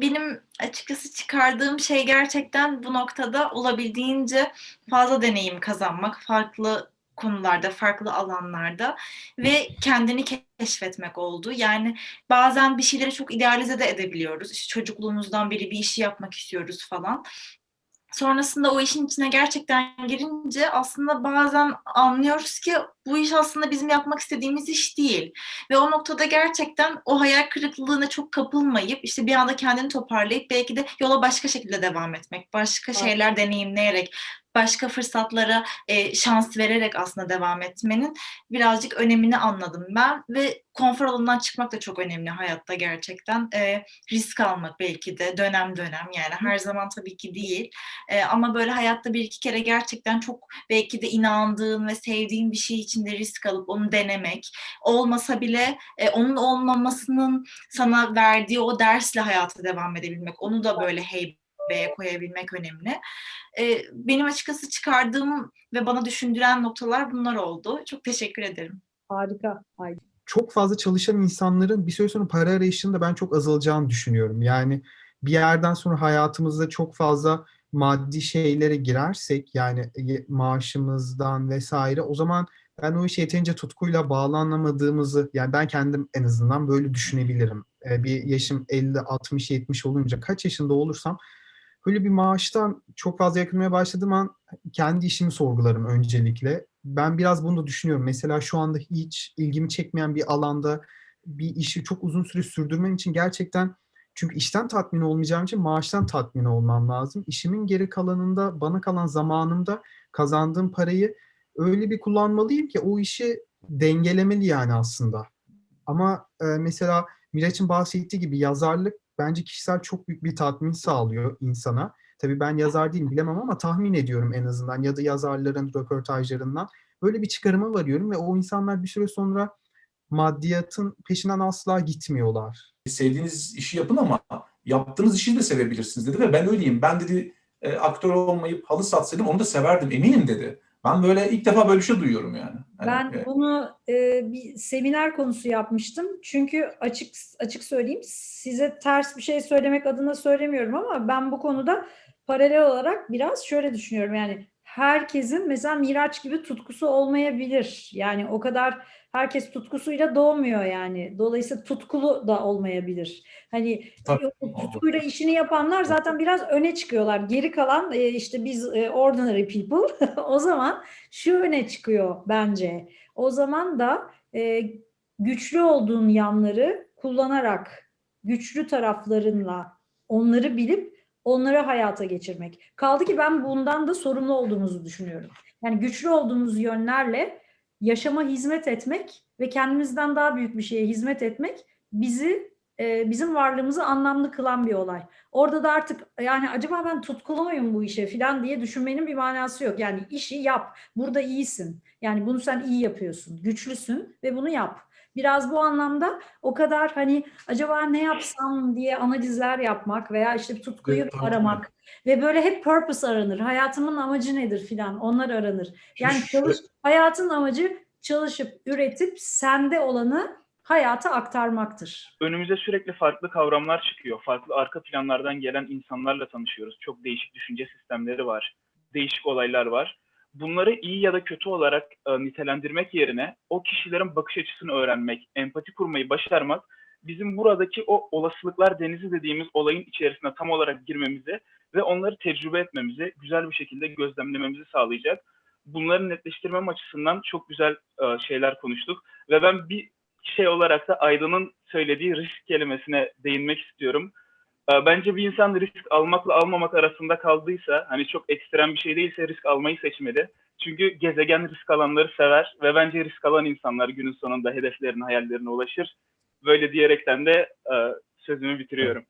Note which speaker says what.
Speaker 1: Benim açıkçası çıkardığım şey gerçekten bu noktada olabildiğince fazla deneyim kazanmak, farklı konularda, farklı alanlarda ve kendini keşfetmek oldu. Yani bazen bir şeyleri çok idealize de edebiliyoruz. İşte çocukluğumuzdan beri bir işi yapmak istiyoruz falan. Sonrasında o işin içine gerçekten girince aslında bazen anlıyoruz ki bu iş aslında bizim yapmak istediğimiz iş değil. Ve o noktada gerçekten o hayal kırıklığına çok kapılmayıp işte bir anda kendini toparlayıp belki de yola başka şekilde devam etmek, başka şeyler deneyimleyerek, başka fırsatlara e, şans vererek aslında devam etmenin birazcık önemini anladım ben ve konfor alanından çıkmak da çok önemli hayatta gerçekten. E, risk almak belki de dönem dönem yani her zaman tabii ki değil. E, ama böyle hayatta bir iki kere gerçekten çok belki de inandığın ve sevdiğin bir şey için de risk alıp onu denemek. Olmasa bile e, onun olmamasının sana verdiği o dersle hayata devam edebilmek. Onu da böyle heybeye koyabilmek önemli. E, benim açıkçası çıkardığım ve bana düşündüren noktalar bunlar oldu. Çok teşekkür ederim.
Speaker 2: Harika. Ay.
Speaker 3: Çok fazla çalışan insanların bir süre sonra para arayışının da ben çok azalacağını düşünüyorum. Yani bir yerden sonra hayatımızda çok fazla maddi şeylere girersek yani maaşımızdan vesaire o zaman ben o işe yeterince tutkuyla bağlanamadığımızı yani ben kendim en azından böyle düşünebilirim. Bir yaşım 50, 60, 70 olunca kaç yaşında olursam böyle bir maaştan çok fazla yakınmaya başladığım an kendi işimi sorgularım öncelikle. Ben biraz bunu da düşünüyorum. Mesela şu anda hiç ilgimi çekmeyen bir alanda bir işi çok uzun süre sürdürmem için gerçekten çünkü işten tatmin olmayacağım için maaştan tatmin olmam lazım. İşimin geri kalanında, bana kalan zamanımda kazandığım parayı öyle bir kullanmalıyım ki o işi dengelemeli yani aslında. Ama mesela Miraç'ın bahsettiği gibi yazarlık bence kişisel çok büyük bir tatmin sağlıyor insana. Tabii ben yazar değilim bilemem ama tahmin ediyorum en azından ya da yazarların röportajlarından. Böyle bir çıkarıma varıyorum ve o insanlar bir süre sonra maddiyatın peşinden asla gitmiyorlar.
Speaker 4: Sevdiğiniz işi yapın ama yaptığınız işi de sevebilirsiniz dedi ve ben öyleyim. Ben dedi e, aktör olmayıp halı satsaydım onu da severdim eminim dedi. Ben böyle ilk defa böyle bir şey duyuyorum yani.
Speaker 2: Yani ben e, bunu e, bir seminer konusu yapmıştım. Çünkü açık açık söyleyeyim size ters bir şey söylemek adına söylemiyorum ama ben bu konuda paralel olarak biraz şöyle düşünüyorum. Yani herkesin mesela Miraç gibi tutkusu olmayabilir. Yani o kadar herkes tutkusuyla doğmuyor yani. Dolayısıyla tutkulu da olmayabilir. Hani Tabii. tutkuyla işini yapanlar zaten biraz öne çıkıyorlar. Geri kalan işte biz ordinary people o zaman şu öne çıkıyor bence. O zaman da güçlü olduğun yanları kullanarak güçlü taraflarınla onları bilip onları hayata geçirmek. Kaldı ki ben bundan da sorumlu olduğumuzu düşünüyorum. Yani güçlü olduğumuz yönlerle yaşama hizmet etmek ve kendimizden daha büyük bir şeye hizmet etmek bizi e, bizim varlığımızı anlamlı kılan bir olay. Orada da artık yani acaba ben tutkulu muyum bu işe falan diye düşünmenin bir manası yok. Yani işi yap. Burada iyisin. Yani bunu sen iyi yapıyorsun. Güçlüsün ve bunu yap. Biraz bu anlamda o kadar hani acaba ne yapsam diye analizler yapmak veya işte tutkuyu evet, aramak ve böyle hep purpose aranır. Hayatımın amacı nedir filan onlar aranır. Yani çalış, hayatın amacı çalışıp üretip sende olanı hayata aktarmaktır.
Speaker 5: Önümüze sürekli farklı kavramlar çıkıyor. Farklı arka planlardan gelen insanlarla tanışıyoruz. Çok değişik düşünce sistemleri var. Değişik olaylar var bunları iyi ya da kötü olarak e, nitelendirmek yerine o kişilerin bakış açısını öğrenmek, empati kurmayı başarmak bizim buradaki o olasılıklar denizi dediğimiz olayın içerisine tam olarak girmemizi ve onları tecrübe etmemizi, güzel bir şekilde gözlemlememizi sağlayacak. Bunları netleştirmem açısından çok güzel e, şeyler konuştuk ve ben bir şey olarak da Aydın'ın söylediği risk kelimesine değinmek istiyorum. E, bence bir insan risk almakla almamak arasında kaldıysa, hani çok ekstrem bir şey değilse risk almayı seçmeli. Çünkü gezegen risk alanları sever ve bence risk alan insanlar günün sonunda hedeflerine, hayallerine ulaşır. Böyle diyerekten de e, sözümü bitiriyorum.